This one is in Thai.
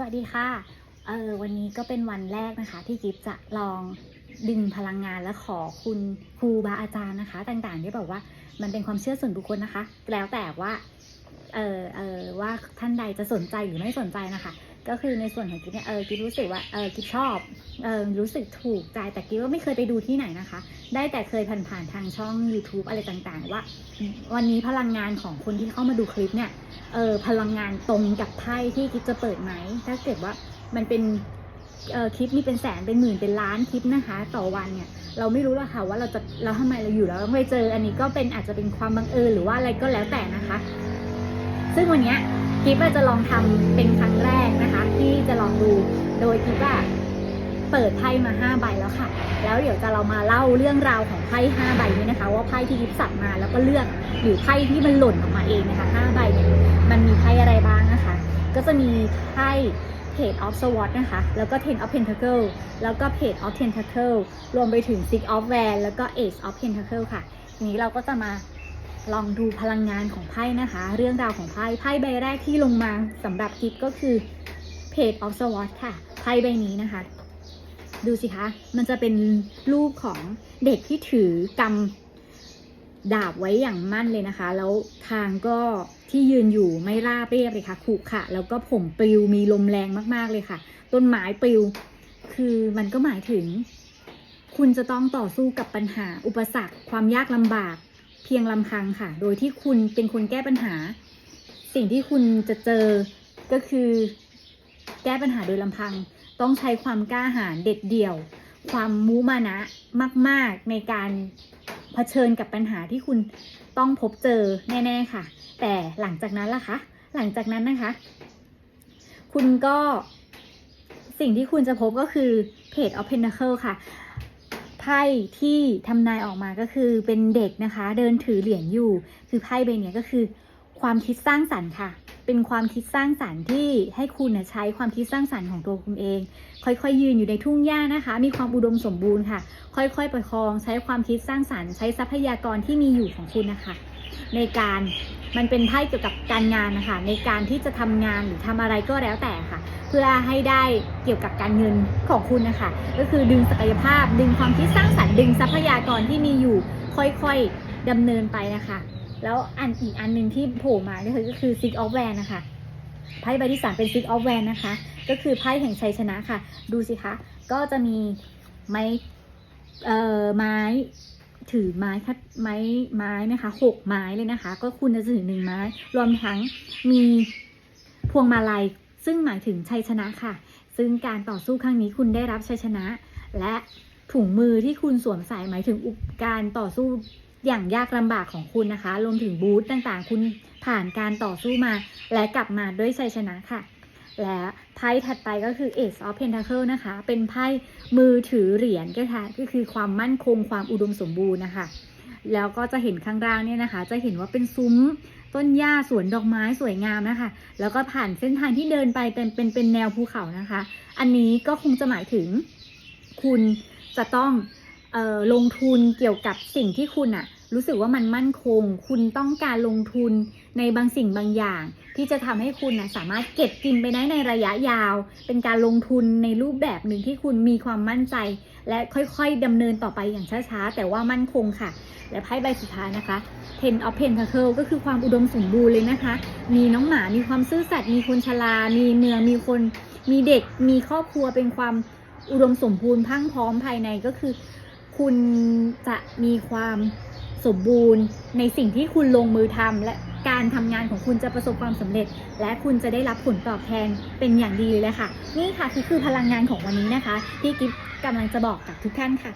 สวัสดีค่ะ เออวันนี้ก็เป็นวันแรกนะคะที่กิฟจะลองดึงพลังงานและขอคุณครูบาอาจารย์นะคะ ต่างๆที่บอกว่ามันเป็นความเชื่อส่วนบุคคลนะคะ แล้วแต่ว่า เออเออว่าท่านใดจะสนใจหรือไม่สนใจนะคะ ก็คือในส่วนของกิฟเนี่ยเออกิฟรู้สึกว่าเออกิฟชอบเออรู้สึกถูกใจแต่กิฟว่าไม่เคยไปดูที่ไหนนะคะ ได้แต่เคยผ่านๆทางช่อง YouTube อะไรต่างๆ ว่า วันนี้พลังงานของคนที่เข้ามาดูคลิปเนี่ยเออพลังงานตรงกับไพ่ที่กิฟจะเปิดไหมถ้าเกิดว่ามันเป็นเออคลิปมีเป็นแสนเป็นหมื่นเป็นล้านคลิปนะคะ ต่อวันเนี่ยเราไม่รู้หรอกค่ะว่าเราจะเราทำไมเราอยู่แล้วเราไปเจอ อันนี้ก็เป็นอาจจะเป็นความบังเอิญหรือว่าอะไรก็แล้วแต่นะคะ ซึ่งวันนี้กิฟอาจะลองทำเป็นครั้งแรกนะคะ ที่จะลองดูโดยกิฟอะเปิดไพ่มาห้าใบแล้วค่ะ แล้วเดี๋ยวจะเรามาเล่าเรื่องราวของไพ่ห้าใบนี้นะคะ ว่าไพ่ที่กิฟสับมาแล้วก็เลือกหรือไพ่ที่มันหล่นออกมาเองนะคะห้าใบเนี่ยมันมีไพ่อะไรบ้างนะคะ ก็จะมีไพ่ Page of Swords นะคะ แล้วก็ Ten of Pentacle แล้วก็ Page of Tentacle รวมไปถึง Six of Wands แล้วก็ Ace of Pentacle ค่ะ ทีนี้เราก็จะมา ลองดูพลังงานของไพ่นะคะ เรื่องราวของไพ่ไพ่ใบแรกที่ลงมาสำหรับกิฟก็คือ Page of Swords ค่ะไพ่ใบนี้นะคะ ดูสิคะมันจะเป็นรูปของเด็กที่ถือกำดาบไว้อย่างมั่นเลยนะคะ แล้วทางก็ที่ยืนอยู่ไม่ราบเรียบเลยค่ะขรุขระแล้วก็ผมปลิวมีลมแรงมากๆเลยค่ะ ต้นไม้ปลิว คือมันก็หมายถึง คุณจะต้องต่อสู้กับปัญหาอุปสรรค ความยากลำบาก พียงลำพังค่ะ โดยที่คุณเป็นคนแก้ปัญหา สิ่งที่คุณจะเจอก็คือแก้ปัญหาโดยลำพัง ต้องใช้ความกล้าหาญเด็ดเดี่ยว ความมุมานะมาก ๆ ในการเผชิญกับปัญหาที่คุณต้องพบเจอแน่ ๆ ค่ะ แต่หลังจากนั้นล่ะคะ หลังจากนั้นนะคะ คุณก็สิ่งที่คุณจะพบก็คือ Page of Pentacle ค่ะ พ่ที่ทำนายออกมาก็คือเป็นเด็กนะคะ เดินถือเหรียญอยู่ คือไพ่ใบเนี้ยก็คือ ความคิดสร้างสรรค์ค่ะ เป็นความคิดสร้างสรรค์ที่ให้คุณนะใช้ความคิดสร้างสรรค์ของตัวคุณเอง ค่อยๆ ยืนอยู่ในทุ่งหญ้านะคะ มีความอุดมสมบูรณ์ค่ะ ค่อยๆประคอง ใช้ความคิดสร้างสรรค์ใช้ทรัพยากรที่มีอยู่ของคุณนะคะในการมันเป็นไพ่เกี่ยวกับการงานนะคะในการที่จะทำงานหรือทำอะไรก็แล้วแต่ค่ะ เพื่อให้ได้เกี่ยวกับการเงินของคุณนะคะ ก็คือดึงศักยภาพ ดึงความคิดสร้างสรรค์ดึงทรัพยากรที่มีอยู่ค่อยๆดำเนินไปนะคะ แล้วอันอีกอันหนึ่งที่โผล่มาก็คือก็คือ Six of Wands นะคะไพ่ใบที่สามเป็น Six of Wands นะคะ ก็คือไพ่แห่งชัยชนะค่ะ ดูสิคะ ก็จะมีไม้เอ่อไม้ถือไม้คัดไม้ไม้นะคะหกไม้เลยนะคะ ก็คุณจะถือหนึ่งไม้ รวมทั้งมีพวงมาลัย ซึ่งหมายถึงชัยชนะค่ะ ซึ่งการต่อสู้ครั้งนี้คุณได้รับชัยชนะ และถุงมือที่คุณสวมใส่หมายถึงอุปการต่อสู้อย่างยากลำบากของคุณนะคะรวมถึงบูธต่างๆ คุณผ่านการต่อสู้มา และกลับมาด้วยชัยชนะค่ะ และไพ่ถัดไปก็คือ Ace of Pentacle นะคะ เป็นไพ่มือถือเหรียญก็ค่ะก็คือความมั่นคงความอุดมสมบูรณ์นะคะ แล้วก็จะเห็นข้างล่างเนี่ยนะคะ จะเห็นว่าเป็นซุ้มต้นหญ้าสวนดอกไม้สวยงามนะคะ แล้วก็ผ่านเส้นทางที่เดินไปเป็นเป็นเป็นแนวภูเขานะคะ อันนี้ก็คงจะหมายถึงคุณจะต้องออลงทุนเกี่ยวกับสิ่งที่คุณอะ รู้สึกว่ามันมั่นคง คุณต้องการลงทุนในบางสิ่งบางอย่าง ที่จะทำให้คุณนะสามารถเก็บกินไปได้ในระยะยาว เป็นการลงทุนในรูปแบบหนึ่งที่คุณมีความมั่นใจ และค่อยๆดำเนินต่อไปอย่างช้าๆ แต่ว่ามั่นคงค่ะ และไพ่ใบสุดท้ายนะคะ Ten of Pentacle ก็คือความอุดมสมบูรณ์เลยนะคะ มีน้องหมา มีความซื่อสัตย์ มีคนชรา มีเมือง มีคน มีเด็ก มีครอบครัว เป็นความอุดมสมบูรณ์พั่งพร้อมภายในก็คือ คุณจะมีความ สมบูรณ์ ในสิ่งที่คุณลงมือทำและการทำงานของคุณจะประสบความสำเร็จ และคุณจะได้รับผลตอบแทนเป็นอย่างดีเลยค่ะ นี่ค่ะคือคือพลังงานของวันนี้นะคะ ที่กิฟกำลังจะบอกกับทุกท่านค่ะ